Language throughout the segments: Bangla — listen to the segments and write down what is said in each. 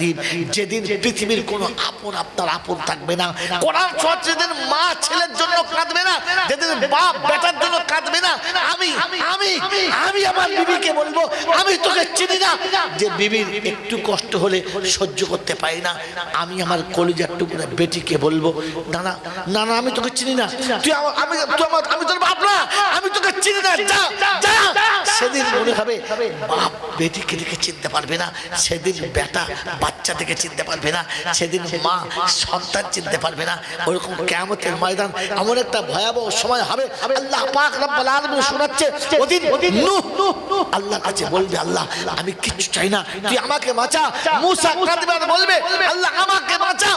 দিন, যেদিন পৃথিবীর কোন আপন আপনার আপন থাকবে না। কোরআন যেদিন মা ছেলের জন্য কাঁদবে না, যেদিন বাপ বেটার জন্য কাঁদবে না, আমি আমি আমি আমার বিবিকে বলব, আমি তোকে চিনি না। যে বিবির একটু কষ্ট হলে সহ্য করতে পারি না, আমি আমার কলিজার টুকরা বেটিকে বলব না না না না আমি তোকে চিনি না। তুই আমি, তুই আমার, আমি তোর বাপ না, আমি তোকে চিনি না। যা যা। সেদিন মনে হবে বাপ বেটিকে দেখে চিনতে পারবে না, সেদিন বেটা বাচ্চা থেকে চিনতে পারবে না সেদিন মা সন্তান চিনতে পারবে না। ওরকম কেমতের ময়দান এমন একটা ভয়াবহ সময় হবে আল্লাহ পাক রব্বুল আলামিন শোনাচ্ছে ওদিন নূহ আল্লাহর কাছে বলবে আল্লাহ আমি কিচ্ছু চাই না তুই আমাকে বাঁচা। মুসা কাঁদবে বলবে আল্লাহ আমাকে বাঁচা।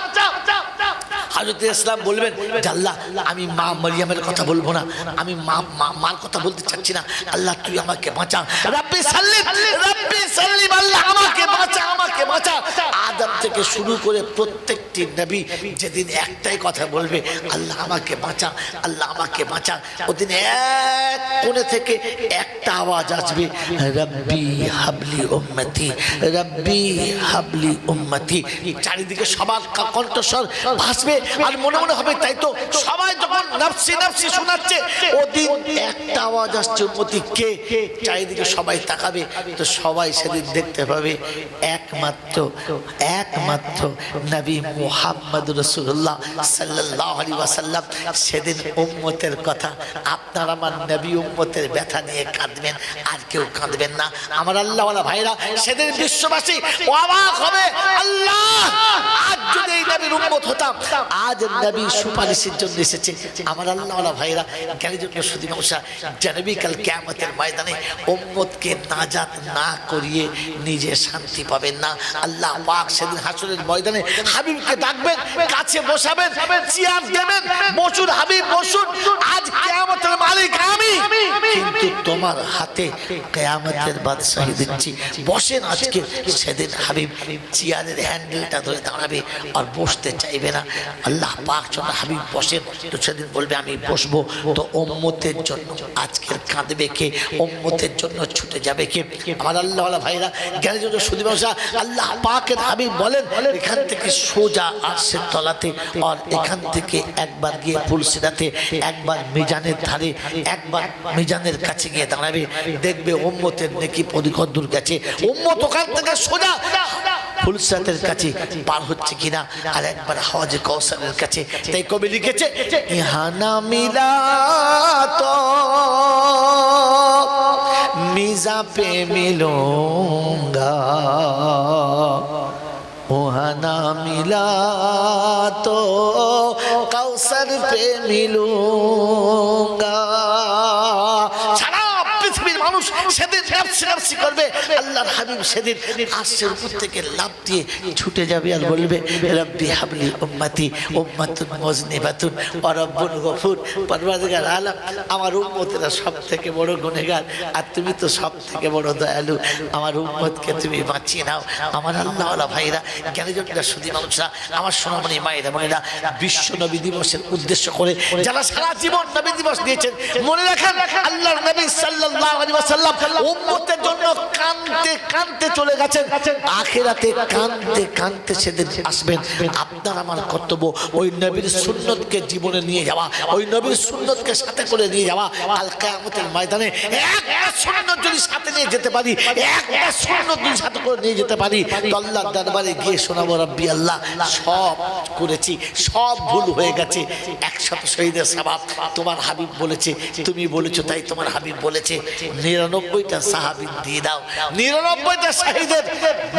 হাজরত ইসলাম বলবেন আল্লাহ আমি মা মারিয়ামের কথা বলব না। আমি মা, মা- মার কথা বলতে চাচ্ছি না। আল্লাহ, তুই আমাকে বাঁচা। রাব্বি সাল্লিম রাব্বি সাল্লিম, আল্লাহ আমাকে বাঁচা আমাকে বাঁচা। আদম থেকে শুরু করে প্রত্যেকটি নবী যেদিন একটাই কথা বলবে, আল্লাহ আমাকে বাঁচা, আল্লাহ আমাকে বাঁচা। ওদিন এক কোণে থেকে একটা আওয়াজ আসবে, রব্বি হাবলি উম্মতি, রব্বি হাবলি উম্মতি। চারিদিকে সবার কণ্ঠস্বর ভাসবে আর মনে মনে হবে তাই তো সবাই যখন নাফসি নাফসি শোনাচ্ছে, ওদিন একটা আওয়াজ আসছে উম্মতি কে? চারিদিকে সবাই তাকাবে, তো সবাই সেদিন দেখতে পাবে একমাত্র একমাত্র নবী মুহাম্মদ রসুল্লাহ সাল্লাহ আলী ওয়াসাল্লাম। সেদিন উম্মতের কথা, আপনার আমার নবী উম্মতের ব্যথা নিয়ে কাঁদবেন, আর কেউ কাঁদবেন না। আমার আল্লাহওয়ালা ভাইরা, সেদিন বিশ্ববাসী, অবাক হবে, আল্লাহ যদি এই নবীর উম্মত হতাম। আজ নবী সুপারিশের জন্য এসেছে। আমার আল্লাহওয়ালা ভাইরা জন্য শুধু নমসা জানবি কাল কেয়ামতের ময়দানে উম্মতকে নাজাত না করিয়ে নিজে শান্তি পাবেন না। আল্লাহ পাক সেদিন হাসরের ময়দানে হাবিবকে ডাকবেন কাছে বসাবেন চেয়ার দেবেন বসুন হাবিব বসুন আজ কেয়ামতের মালিক আমি। তোমার হাতে কেয়ামতের বাদশাহী দিচ্ছি। বসেন আজকে, সেদিন হাবিব চেয়ারের হ্যান্ডেলটা ধরে দাঁড়াবে আর বসতে চাইবে না। আল্লাহ পাক যখন হাবিব বসেন, তো সেদিন বলবে, আমি বসবো। তো ওম্মতের জন্য আজকের কাঁদবে কে? ওম্মতের জন্য ছুটে যাবে কে? আমার আল্লাহ ভাইরা জ্ঞানের জন্য শুধু ব্যবসা আল্লাহ পাকের হাবিব বলেন, এখান থেকে সোজা আর্শের তলাতে আর এখান থেকে একবার গিয়ে ফুলসিরাতে, একবার মিজানের ধারে, একবার মিজানের কাছে গিয়ে তাকিয়ে দাঁড়াবে, দেখবে ওম্মতের নেকি পরিকর গেছে। ওম্মত ওখান থেকে সোজা কিনা, আর একবার কাছে কবি লিখেছে মিলা তো মিজা মিলা তো পে মিলুঙ্গা। নাফসি নাফসি করবে। আল্লাহর হাবিব সেদিন আরশের উপর থেকে লাভ দিয়ে ছুটে যাবে আর বলবে, রব্বি হাবলি উম্মতি, উম্মাতুন মজনিবাতুন ওয়া রব্বুন গফুর পরওয়ারদিগার আলাম, আমার উম্মতেরা সব থেকে বড় গুনেগার আর তুমি তো সব থেকে বড় দয়ালু। আমার উম্মতকে তুমি বাঁচিয়ে নাও। আমার আল্লাহওয়ালা ভাইরা, জ্ঞানীজনরা সুদী মানুষরা আমার সোনামণি মায়েরা, বোনেরা, বিশ্ব নবী দিবসের উদ্দেশ্য করে যারা সারা জীবন নবী দিবস দিয়েছেন, মনে রাখেন, আল্লাহর নবী সাল্লাল্লাহু আলাইহি ওয়াসাল্লাম উম্মতের জন্য কাঁদতে কাঁদতে চলে গেছেন। আখিরাতে কাঁদতে কাঁদতে সেদিন আসবেন। আপনার আমার কর্তব্য ওই নবীর সুন্নতকে জীবনে নিয়ে যাওয়া, ওই নবীর সুন্নতকে সাথে করে নিয়ে যাওয়া। কাল কিয়ামতের ময়দানে একটা সুন্নত যদি সাথে নিয়ে যেতে পারি, একটা সুন্নত যদি সাথে করে নিয়ে যেতে পারি, তো আল্লাহর দরবারে গিয়ে শোনাবো, রব্বি আল্লাহ, সব করেছি, সব ভুল হয়ে গেছে। একসাথে শহীদের স্বভাব তোমার হাবিব বলেছে, তুমি বলেছ তাই তোমার হাবিব বলেছে। নিরানব্বইটা সাহাবিদ দিয়ে দাও। নিরানব্বইটা শাহিদের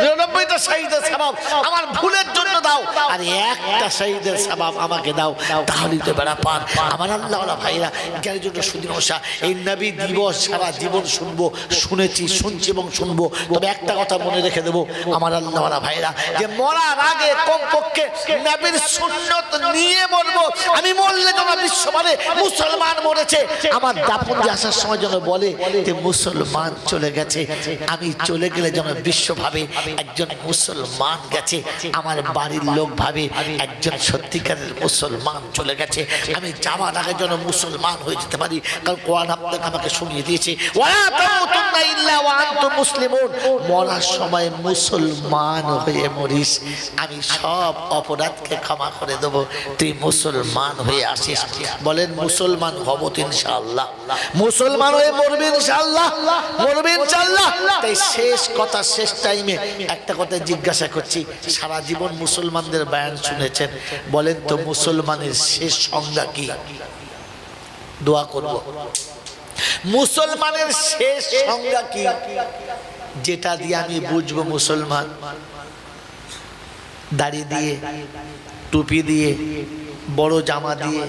নিরানব্বইটা শাহিদের স্বভাব আমার ভুলের জন্য দাও। আর একটা শাহিদের স্বভাব আমাকে দাও। তাহলেই তো বেড়া পান আমার আল্লাহ ভাইরা জ্ঞানের জন্য সুদিন মশা, এই নবী দিবস সারা জীবন শুনব, শুনেছি, শুনছি এবং শুনব। তবে একটা কথা মনে রেখে দেবো, আমার আল্লাহ ভাইরা, যে মরার আগে কমপক্ষে নবীর সুন্নত নিয়ে মরবো আমি মরলে যেন বিশ্ব মানে মুসলমান মরেছে। আমার দাপন আসার সময় যেন বলে যে মুসলমান চলে গেছে। আমি চলে গেলে যেন বিশ্ব ভাবে একজন মুসলমান গেছে। আমার বাড়ির লোক ভাবে একজন সত্যিকারের মুসলমান চলে গেছে। আমি যাওয়ার আগে যেন মুসলমান হয়ে যেতে পারি। কারণ কোরআন আপনাকে আমাকে শুনিয়ে দিয়েছে। মুসলিমুন। মরার সময় মুসলমান হয়ে মরিস। আমি সব অপরাধকে ক্ষমা করে দেব। তুই মুসলমান হয়ে আসিস। বলেন, মুসলমান হব ইনশাআল্লাহ। মুসলমান হয়ে মরবি ইনশাআল্লাহ। মরবি ইনশাআল্লাহ। তাই শেষ কথা, শেষ টাইমে একটা কথা জিজ্ঞাসা করছি। সারা জীবন মুসলমানদের বয়ান শুনেছেন, বলেন তো মুসলমানের শেষ সংজ্ঞা কি? দোয়া করব। মুসলমানের শেষ সংজ্ঞা কি? যেটা দিয়ে আমি বুঝব মুসলমান। দাড়ি দিয়ে, টুপি দিয়ে, বড় জামা দিয়ে,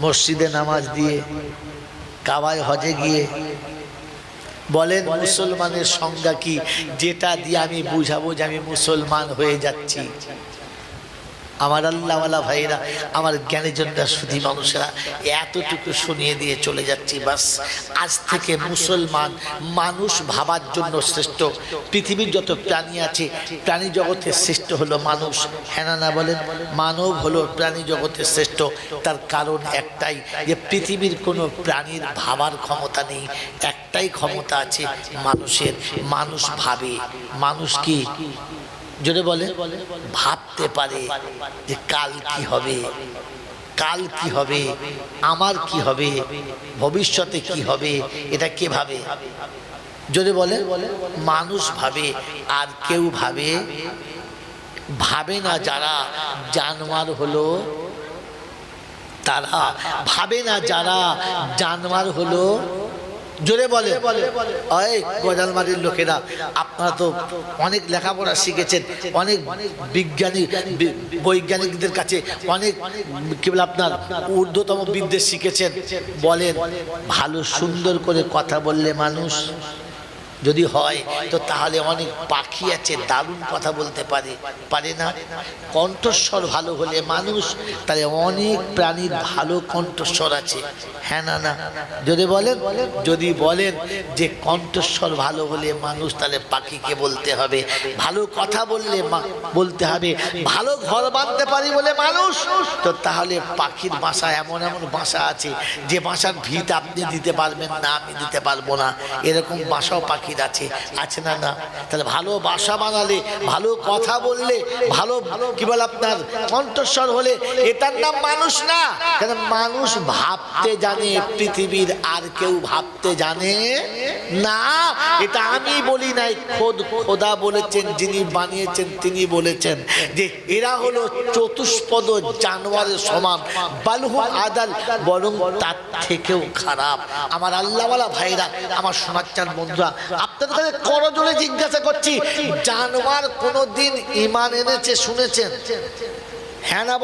মসজিদে নামাজ দিয়ে, কাবায় হজে গিয়ে। বলেন মুসলমানের সংজ্ঞা কি? যেটা দিয়ে আমি বুঝাবো যে আমি মুসলমান হয়ে যাচ্ছি। আমার আল্লাহওয়ালা ভাইরা, আমার জ্ঞানীজনরা সুধী মানুষেরা, এতটুকু শুনিয়ে দিয়ে চলে যাচ্ছি, বাস। আজ থেকে মুসলমান, মানুষ ভাবার জন্য শ্রেষ্ঠ। পৃথিবীর যত প্রাণী আছে, প্রাণী জগতের শ্রেষ্ঠ হলো মানুষ। হ্যাঁ না বলেন? মানব হলো প্রাণী জগতের শ্রেষ্ঠ। তার কারণ একটাই, যে পৃথিবীর কোনো প্রাণীর ভাবার ক্ষমতা নেই। একটাই ক্ষমতা আছে মানুষের। মানুষ ভাবে। মানুষ কি? জোরে বলে, ভাবতে পারে যে কাল কি হবে, কাল কি হবে, আমার কি হবে, ভবিষ্যতে কি হবে, এটা কে ভাবে? যদি বলে, মানুষ ভাবে আর কেউ ভাবে। ভাবে না যারা জানোয়ার হলো, তারা ভাবে না যারা জানোয়ার হলো জোরে বলে। ওই গজালমারির লোকেরা, আপনারা তো অনেক লেখাপড়া শিখেছেন, অনেক বিজ্ঞানী বৈজ্ঞানিকদের কাছে অনেক কি বলে আপনার ঊর্ধ্বতম বিদ্যে শিখেছেন। বলেন, ভালো সুন্দর করে কথা বললে মানুষ যদি হয়, তো তাহলে অনেক পাখি আছে, দারুণ কথা বলতে পারে। পারে না? কণ্ঠস্বর ভালো হলে মানুষ, তাহলে অনেক প্রাণীর ভালো কণ্ঠস্বর আছে। হ্যাঁ না না? যদি বলেন যদি বলেন যে কণ্ঠস্বর ভালো হলে মানুষ, তাহলে পাখিকে বলতে হবে। ভালো কথা বললে বলতে হবে, ভালো ঘর বাঁধতে পারি বলে মানুষ, তো তাহলে পাখির বাসা এমন এমন বাসা আছে, যে বাসার ভিত আপনি দিতে পারবেন না, আমি দিতে পারব না। এরকম বাসাও পাখির আছে আছে না না? তাহলে ভালো বাসা বানালে, ভালো কথা বললে, ভালো, কি বলে আপনার, কণ্ঠস্বর হলে এটার নাম মানুষ না। কেন মানুষ ভাবতে জানে, পৃথিবীর আর কেউ ভাবতে জানে না। এটা আমি বলি নাই, খোদ, খোদা বলেছেন, যিনি বানিয়েছেন, তিনি বলেছেন যে এরা হলো চতুষ্পদ জানোয়ারের সমান। বালহু আদাল, বরং তার থেকেও খারাপ। আমার আল্লাহওয়ালা ভাইরা, আমার সোনাচ্চার বন্ধুরা আপনাদের জিজ্ঞাসা করছি, জানোয়ার কোনোদিন ইমান এনেছে, শুনেছেন? হ্যাঁ না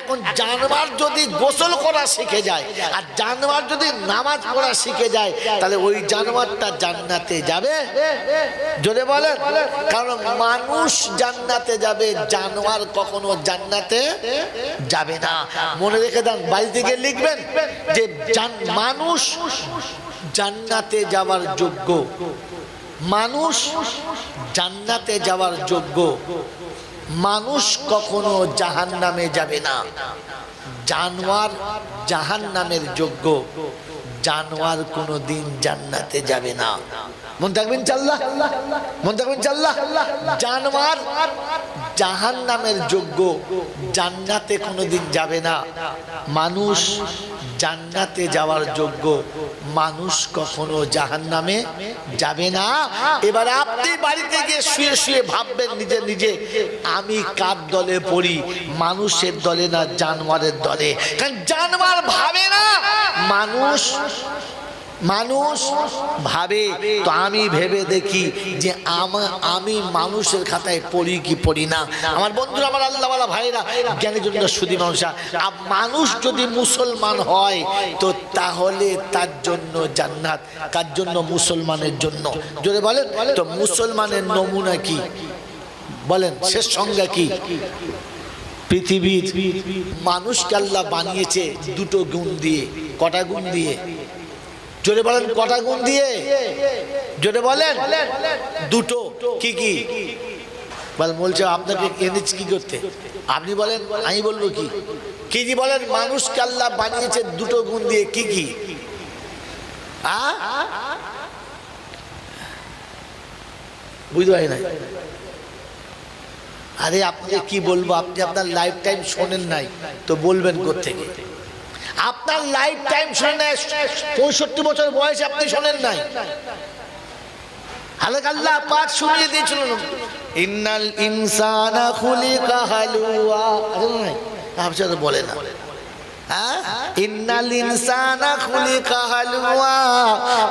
এখন জানোয়ার যদি গোসল করা শিখে যায়, আর জানোয়ার যদি নামাজ পড়া শিখে যায়, তাহলে ওই জানোয়ারটা জান্নাতে যাবে? জোরে কারণ মানুষ জান্নাতে যাবে, জানোয়ার কখনো জান্নাতে যাবে না। মনে রেখে দেন, বাড়িতে গিয়ে লিখবেন যে মানুষ জান্নাতে যাওয়ার যোগ্য। মানুষ জান্নাতে যাওয়ার যোগ্য। মানুষ কখনো জাহান নামে যাবে না। জানোয়ার জাহান নামের যোগ্য। জানোয়ার কোনো দিন জান্নাতে যাবে না। মন থাকবেন চাল্লাহ মন থাকবেন চাল্লাহ জানোয়ার জাহান নামের যোগ্য। জান্নাতে কোনো দিন যাবে না। মানুষ জান্নাতে যাওয়ার যোগ্য মানুষ কখনো জাহান নামে যাবে না। এবার আপনি বাড়িতে গিয়ে শুয়ে শুয়ে ভাববেন নিজে নিজে, আমি কার দলে পড়ি? মানুষের দলে না জানোয়ারের দলে? কারণ জানোয়ার ভাবে না। মানুষ মানুষ ভাবে, তো আমি ভেবে দেখি যে আমি মানুষের খাতায় পড়ি কি পড়ি না। আমার বন্ধুরা, আমার আল্লাহওয়ালা ভাইরা জ্ঞানী জন্য সুদী আর মানুষ যদি মুসলমান হয়, তো তাহলে তার জন্য জান্নাত, কার জন্য মুসলমানের জন্য? যদি বলেন, তো মুসলমানের নমুনা কি? বলেন, শেষ সংজ্ঞা কি? পৃথিবীর মানুষকে আল্লাহ বানিয়েছে দুটো গুণ দিয়ে, কটা গুণ দিয়ে? জোরে বলেন কটা গুণ দিয়ে? জোরে বলেন? দুটো। কি কি? বল, বলছে, আপনাকে এনেছি কি করতে? আপনি বলেন, আমি বলব কি? কি কি বলেন, মানুষকে আল্লাহ বানিয়েছে দুটো গুণ দিয়ে, কি কি? বুঝতে পারি আরে আপনাকে কি বলব? আপনি আপনার লাইফ টাইম শোনেন নাই, তো বলবেন থেকে আপনার লাইফ টাইম শোনেন, পঁয়ষট্টি বছর বয়সে আপনি শোনেন নাই। আল্লাহ পাঠ শুনিয়ে দিয়েছিল ইন্নাল বলে না? ইন্নাল ইনসানা খুলিকা হালুয়া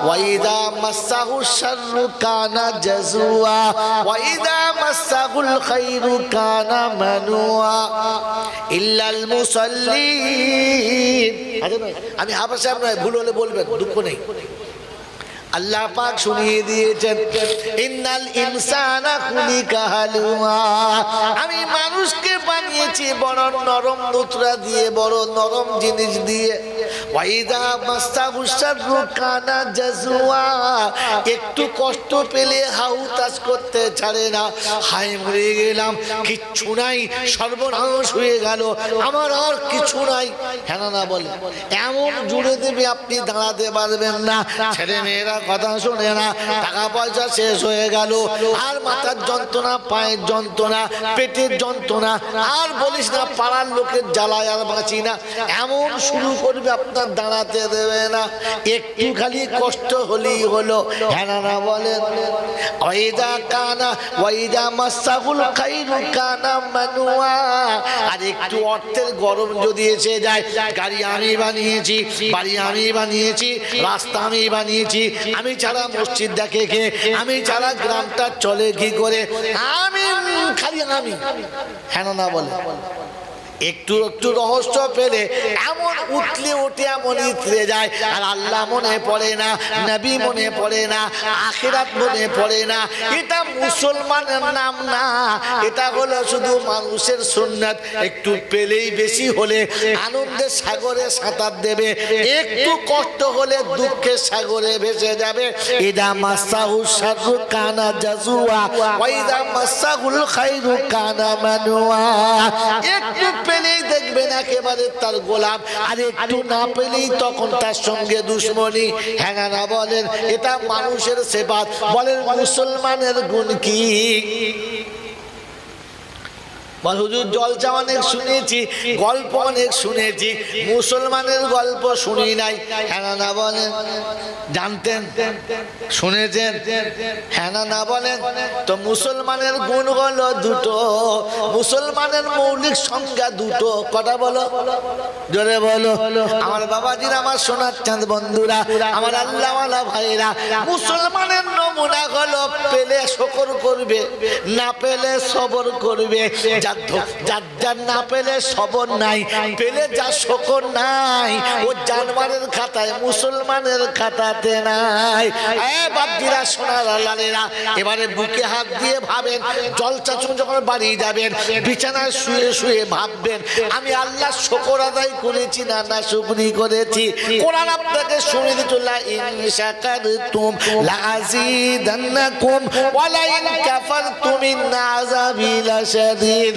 ওয়া ইযা মাসাহু শাররু কানা জাজুয়া ওয়া ইযা মাসাহুল খাইরু কানা মানুয়া। ইল্লাল মুসাল্লিন। নাই, আমি হাফেজ সাহেব নয় ভুল হলে বলবেন দুঃখ নেই। আল্লাহ পাক শুনিয়ে দিয়েছেন, ইন্নাল ইনসানা খুলিকা হালুয়া। আমি মানুষকে বানিয়েছি বড় নরম দুতরা দিয়ে, বড় নরম জিনিস দিয়ে। জাজুয়া। একটু কষ্ট পেলে হাউতাস করতে ছাড়ে না। হাই মরে গেলাম, কিচ্ছু নাই, সর্বনাশ হয়ে গেল, আমার আর কিছু নাই। হ্যাঁ না বলে, এমন জুড়ে দেবে আপনি, দাঁড়াতে পারবেন না। ছেলে মেয়েরা কথা শোনে না টাকা পয়সা শেষ হয়ে গেল। আর মাথার যন্ত্রণা, পায়ের যন্ত্রণা, পেটের যন্ত্রণা, আর বলিস না, পাড়ার লোকের জ্বালায় আর বাঁচি না। এমন শুরু করবে আপনার দাঁড়াতে দেবে না। একটু খালি কষ্ট হলেই হলো। হ্যাঁ না বলেন, ওয়াইদা কানা, ওয়াইদা মাসাগুল খাইরু কানা মানুয়া। আর একটু অর্থের গরম যদি এসে যায়, গাড়ি আমি বানিয়েছি, বাড়ি আমি বানিয়েছি, রাস্তা আমি বানিয়েছি, আমি ছাড়া মসজিদ দেখে কে? আমি ছাড়া গ্রামটা চলে কি করে? আমি, খালি আমি। হ্যাঁ বলে একটু একটু রহস্য পেলে এমন উঠলে উঠে এমন ইতরে যায়। আর আল্লাহ মনে পড়ে না, নবী মনে পড়ে না, আখিরাত মনে পড়ে না। এটা মুসলমানের নাম না, এটা হলো শুধু মানুষের সুন্নাত। একটু পেলেই বেশি হলে আনন্দের সাগরে সাঁতার দেবে, একটু কষ্ট হলে দুঃখের সাগরে ভেসে যাবে। ইদা মাসাহু শাররু কানা জাজুয়া ওয়াইদা মাসাহুল খাইরু কানা মানুয়া একটু পেলেই দেখবেন একেবারে তার গোলাপ। আর একটু না পেলেই তখন তার সঙ্গে দুশ্মনী। হ্যাঁ না বলেন, এটা মানুষের সেবাত। বলেন, মুসলমানের গুণ কি? হুজুর জলচা অনেক শুনেছি, গল্প অনেক শুনেছি, মুসলমানের গল্প শুনি নাই হ্যাঁ না বলেন জানতেন? শুনেছেন? হ্যাঁ না বলেন তো মুসলমানের গুণ হলো দুটো, মুসলমানের মৌলিক সংজ্ঞা দুটো। কটা বলো? জোরে বলো। আমার বাবাজির আমার সোনার চাঁদ বন্ধুরা, আমার আল্লাহওয়ালা ভাইরা মুসলমানের নমুনা হলো পেলে শকর করবে, না পেলে সবর করবে। যার ধ- যার যার না পেলে সবর নাই, পেলে যা শকর নাই, ও জানমারের খাতায়, মুসলমানের খাতাতে নাই। বাপজিরা, সোনার লালেরা, এবারে বুকে হাত দিয়ে ভাবেন, জল চাচুন যখন বাড়ি যাবেন, বিছানায় শুয়ে শুয়ে ভাববেন, আমি আল্লাহ শকর আদায় করেছি না না শুকরি করেছি? কোরআন আপনাকে শুনে দিতুল্লাহ ইন শাকারতুম লাযিদান্নাকুম ওয়ালা ইন কাফারতুম ইন আযাবি লাশাদীদ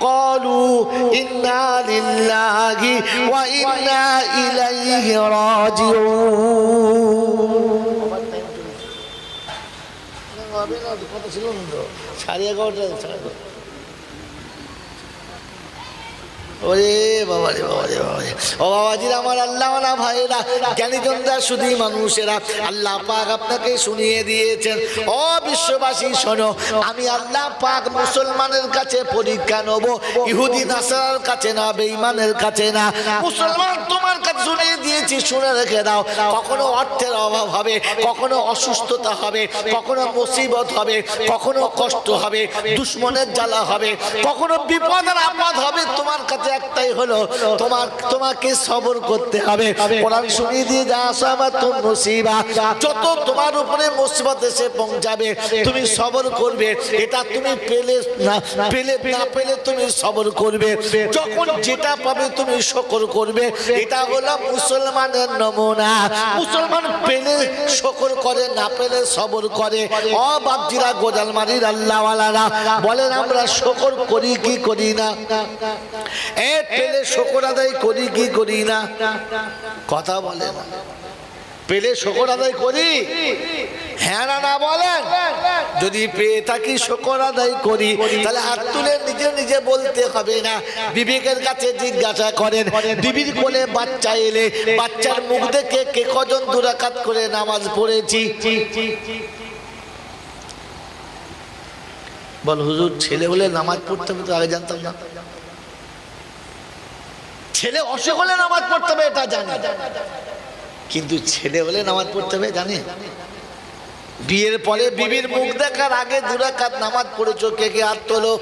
قالوا إنا لله وإنا إليه راجعون সাড়ে এগারোটা ওরে বাবা রে বাবা রে, বাবা ও আমার ভাইরা, জ্ঞানীজনরা মানুষেরা। আল্লাহ পাক আপনাকে শুনিয়ে দিয়েছেন। ও বিশ্ববাসী, শোনো, আমি আল্লাহ পাক মুসলমানের কাছে পরীক্ষা নেব। ইহুদি নাসার কাছে না কাছে না। মুসলমান তোমার কাছে শুনিয়ে দিয়েছি, শুনে রেখে দাও। কখনো অর্থের অভাব হবে, কখনো অসুস্থতা হবে, কখনো মুসিবত হবে, কখনো কষ্ট হবে, দুশ্মনের জ্বালা হবে, কখনো বিপদ আর আপদ হবে তোমার কাছে একটাই হলো, তোমার তোমাকে সবর করতে হবে। কোরআন শুনিয়ে দিয়ে যা আসাবা তো মুসিবা যত তোমার উপরে মুসিবত এসে পৌঁছাবে, তুমি সবর করবে। এটা তুমি পেলে না পেলে না পেলে তুমি সবর করবে। যখন যেটা পাবে তুমি শকর করবে। এটা হলো মুসলমানের নমুনা। মুসলমান পেলে শকর করে, না পেলে সবর করে। ও বাপজিরা, গোজালমারির আল্লাহওয়ালারা, বলেন আমরা শকর করি কি করি না? পেলে শকর আদায় করি কি করি না? কথা বলে না। পেলে শকর আদায় করি? হ্যাঁ না বলেন। যদি পেয়ে থাকি শকর আদায় করি, তাহলে হাত তুলে নিজে নিজে বলতে হবে না। বিবেকের কাছে জিজ্ঞাসা করেন বিবির কোলে বাচ্চা এলে, বাচ্চার মুখ দেখে কে কজন দুরাকাত করে নামাজ পড়েছি? বল, হুজুর, ছেলে হলে নামাজ পড়তে হবে তো, আগে জানতাম না। ছেলে অসুখ হলে নামাজ পড়তে হবে, এটা জানে। কিন্তু ছেলে হলে নামাজ পড়তে হবে, জানে? বিয়ের পরে বিবির মুখ দেখার আগে দুরাকাত নামাজ পড়েছো, কে কে হাত তোলো?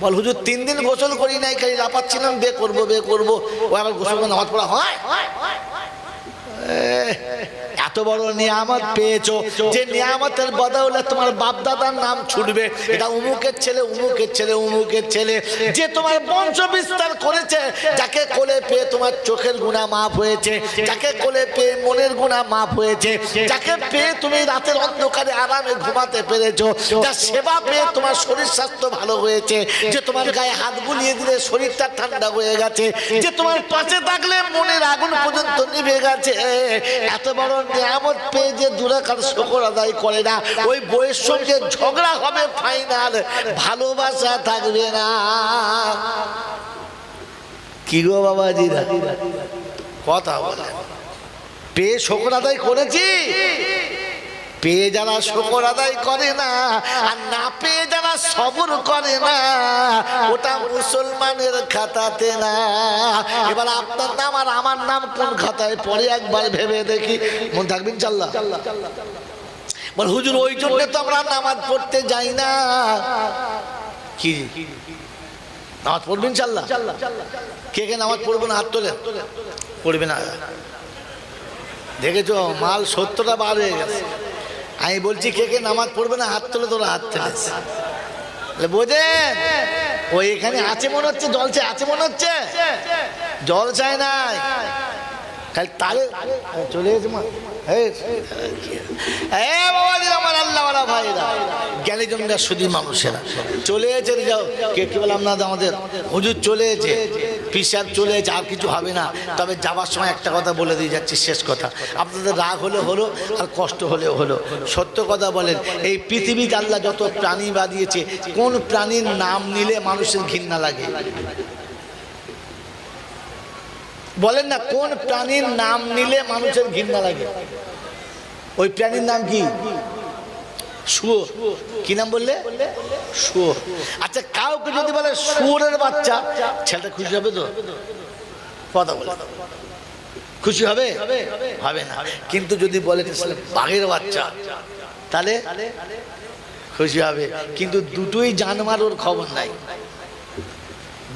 বল, হুজুর, তিন দিন গোসল করি নাই, খালি লাপাচ্ছিলাম বে করব বে করব। ও আবার গোসল করে নামাজ পড়া হয়? এত বড় নিয়ামত পেয়েছ? যে নিয়ামতের বদলে তোমার বাপ দাদার নাম ছুটবে। এটা উমুকের ছেলে উমুকের ছেলে উমুকের ছেলে। যে তোমার বংশ বিস্তার করেছে, যাকে কোলে পেয়ে তোমার চোখের গুণা মাফ হয়েছে, যাকে কোলে পেয়ে মনের গুণা মাফ হয়েছে, যাকে পেয়ে তুমি রাতের অন্ধকারে আরামে ঘুমাতে পেরেছ, যার সেবা পেয়ে তোমার শরীর স্বাস্থ্য ভালো হয়েছে, যে তোমার গায়ে হাত বুলিয়ে দিলে শরীরটা ঠান্ডা হয়ে গেছে, যে তোমার পাশে থাকলে মনের আগুন পর্যন্ত নিভে গেছে। এত বড় নিয়ামত পেয়ে যে দুরাকার শকর আদায় করে না, ওই বইয়ের সঙ্গে ঝগড়া হবে ফাইনাল ভালোবাসা থাকবে না। কি গো বাবাজিরা? কথা বলে। পেয়ে শকর আদায় করেছি? পেয়ে যারা শকর আদায় করে না, আর না পেয়ে যারা সবর করে না, ওটা মুসলমানের খাতাতে না। এবার আপনার নাম আর আমার নাম কোন খাতায় পরে একবার ভেবে দেখি। মন থাকবেন চাল্লা বল, হুজুর, ওই জন্য তো আমরা নামাজ পড়তে যাই না। কি? নামাজ পড়বেন চাল্লা কে কে নামাজ পড়ব না? হাত তোলেন পড়বে না। দেখেছ? মাল সত্তরটা বার হয়ে গেছে। আমি বলছি কে কে নামাজ পড়বে না হাত তোলে তোরা হাত তুলেছে বলে, বোঝেন? ওই এখানে আছে মনে হচ্ছে জল চাই আছে মনে হচ্ছে? জল চায় নাই। তালে চলে আমাদের। হুজুর চলে এসে পিসার চলে আর কিছু হবে না। তবে যাবার সময় একটা কথা বলে দিয়ে যাচ্ছি, শেষ কথা। আপনাদের রাগ হলে হলো, আর কষ্ট হলে হলো। সত্য কথা বলেন, এই পৃথিবীতে আল্লাহ যত প্রাণী বাদিয়েছে কোন প্রাণীর নাম নিলে মানুষের ঘৃণা লাগে? বলেন না, কোন প্রাণীর নাম নিলে মানুষের ঘৃণা লাগে? ওই প্রাণীর নাম কি? শুয়োর কি নাম বললে? শুয়োর আচ্ছা কাউকে যদি বলে শুয়োরের বাচ্চা, ছেলেটা খুশি হবে তো? কথা বলে। খুশি হবে? হবে না। কিন্তু যদি বলে বাঘের বাচ্চা, তাহলে খুশি হবে। কিন্তু দুটোই জানমার ওর খবর নাই।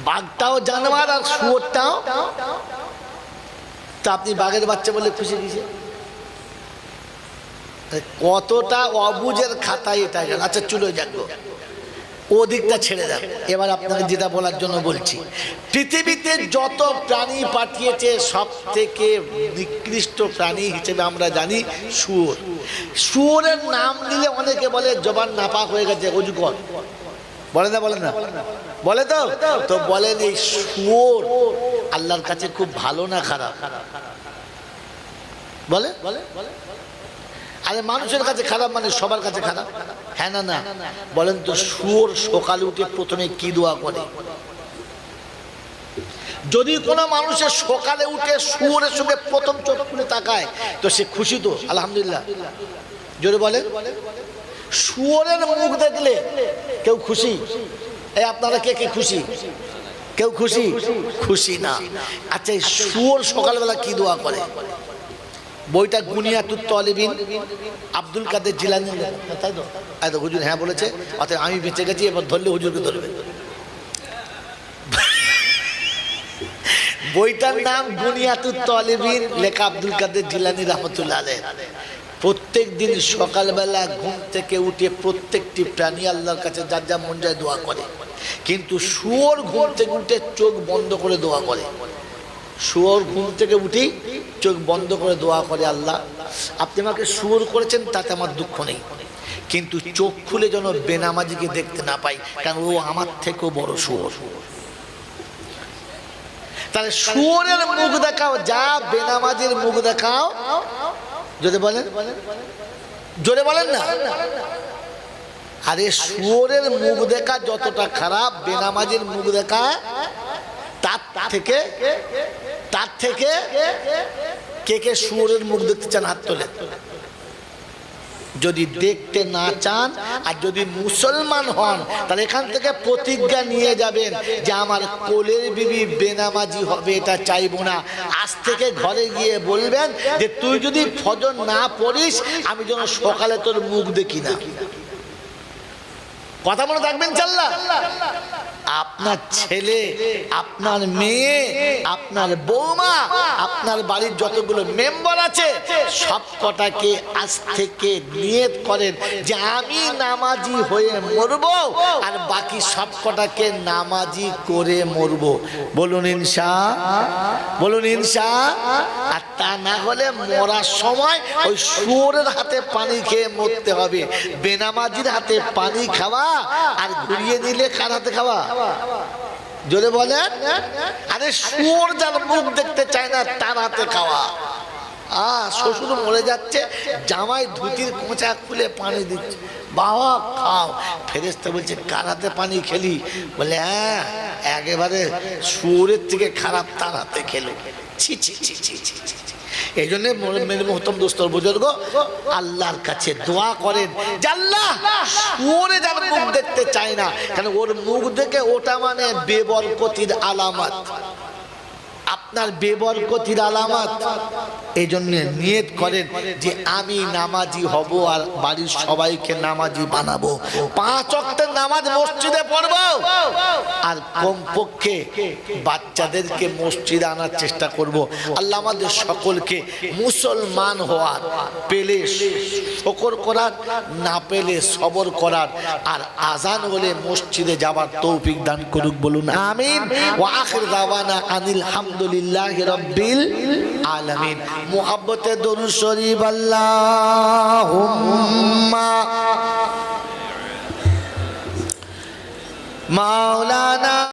বাঘটাও জানোয়ার আর শুয়োরটাও। তা আপনি বাঘের বাচ্চা বলে খুশি দিয়েছে কতটা অবুজের খাতায় এটা গেল। আচ্ছা চলে যাব ও দিকটা ছেড়ে দেন এবার আপনাকে যেটা বলার জন্য বলছি, পৃথিবীতে যত প্রাণী পাঠিয়েছে সব থেকে নিকৃষ্ট প্রাণী হিসেবে আমরা জানি শুয়োর। শুয়োরের নাম নিলে অনেকে বলে, জবান নাপাক হয়ে গেছে অজুকর বলে না বলে না? বলে তো? তো বলেন এই শুয়োর আল্লাহর কাছে খুব ভালো না খারাপ? বলে বলে? বলে? আরে মানুষের কাছে খারাপ মানে সবার কাছে খারাপ? হ্যাঁ না না। বলেন তো, শুয়োর সকালে উঠে প্রথমে কি দোয়া করে? যদি কোনো মানুষের সকালে উঠে শুয়োরের সঙ্গে প্রথম চোখ খুলে তাকায়, তো সে খুশি তো, আলহামদুলিল্লাহ। জোরে বলে শুয়োরের মুখ দেখলে কেউ খুশি? এই আপনারা কে কে খুশি? কেউ খুশি? খুশি না। আচ্ছা এই শুয়োর সকালবেলা কি দোয়া করে? বইটা গুনিয়াতুত তলিবিন আব্দুল কাদের জিলানি তাই তো? তাই তো হুজুর হ্যাঁ বলেছে, অতএব আমি বেঁচে গেছি, এবার ধরলে হুজুরকে ধরবে। বইটার নাম বুনিয়াতুত তলিবিন, লেখা আব্দুল কাদের জিলানি রহমতুল্লাহ আলাইহ। প্রত্যেক দিন সকালবেলা ঘুম থেকে উঠে প্রত্যেকটি প্রাণী আল্লাহর কাছে যার যা মন যায় দোয়া করে। কিন্তু শুয়োর ঘুম থেকে উঠে চোখ বন্ধ করে দোয়া করে। শুয়োর ঘুম থেকে উঠি, চোখ বন্ধ করে দোয়া করে, আল্লাহ, আপনি আমাকে শুয়োর করেছেন, তাতে আমার দুঃখ নেই। কিন্তু চোখ খুলে যেন বেনামাজিকে দেখতে না পাই, কারণ ও আমার থেকেও বড় শুয়োর। তাহলে শুয়োরের মুখ দেখাও, যা বেনামাজির মুখ দেখাও যদি বলেন। জোরে বলেন না। আরে শুয়োরের মুখ দেখা যতটা খারাপ, বেনামাজির মুখ দেখা তার থেকে তার থেকে কে কে শুয়োরের মুখ দেখতে চান হাত তোলে। যদি দেখতে না চান আর যদি মুসলমান হন, তাহলে এখান থেকে প্রতিজ্ঞা নিয়ে যাবেন যে আমার কোলের বিবি বেনামাজি হবে, এটা চাইব না। আজ থেকে ঘরে গিয়ে বলবেন যে তুই যদি ফজর না পড়িস, আমি যেন সকালে তোর মুখ দেখি না। কথা মনে থাকবেন চাল্লা আপনার ছেলে আপনার মেয়ে আপনার বৌমা আপনার বাড়ির যতগুলো মেম্বার আছে সব কটাকে আজ থেকে নিয়ত করেন যে আমি নামাজি হয়ে মরব আর বাকি সব কটাকে নামাজি করে মরব। বলুন ইনসা বলুন ইনসা আর তা না হলে মরার সময় ওই শুয়োরের হাতে পানি খেয়ে মরতে হবে। বেনামাজির হাতে পানি খাওয়া আর ঘুরিয়ে দিলে কার হাতে খাওয়া? জোরে বলেন, আরে শুয়োর যার মুখ দেখতে চায় না, তার হাতে খাওয়া। আ, শ্বশুর মরে যাচ্ছে, জামাই ধুতির কোঁচা খুলে পানি দিচ্ছে। বাবা, খাও। ফেরেস্তা বলছে, কার হাতে পানি খেলি? বলে হ্যাঁ একেবারে শুয়োরের থেকে খারাপ তার হাতে খেলো। ছি ছি ছি ছি ছি ছি ছি। এই জন্য মেরে মহতম দোস্তর বুজুর্গ, আল্লাহর কাছে দোয়া করেন। জাল্লাহ ওরে যাবে মুখ দেখতে চায় না কারণ ওর মুখ দেখে ওটা মানে বেবরকতির আলামত। আপনার বেবরকতির আলামত। এই জন্য নিয়ত করেন যে আমি নামাজি হব আর বাড়ির সবাইকে নামাজি বানাবো। পাঁচ অক্টের নামাজ মসজিদে পড়ব। আর কমপক্ষে বাচ্চাদেরকে মসজিদে আনার চেষ্টা করব। আল্লাহ আমাদের সকলকে মুসলমান হওয়ার, পেলে শকর করার, না পেলে সবর করার আর আজান হলে মসজিদে যাবার তৌফিক দান করুক বলুন, আমিন। ও আখির দাওয়ানা আনিল হামদুলিল্লাহ রব্বিল আলামিন। মুহাব্বতে দরু শরীফ আল্লাহ মাওলানা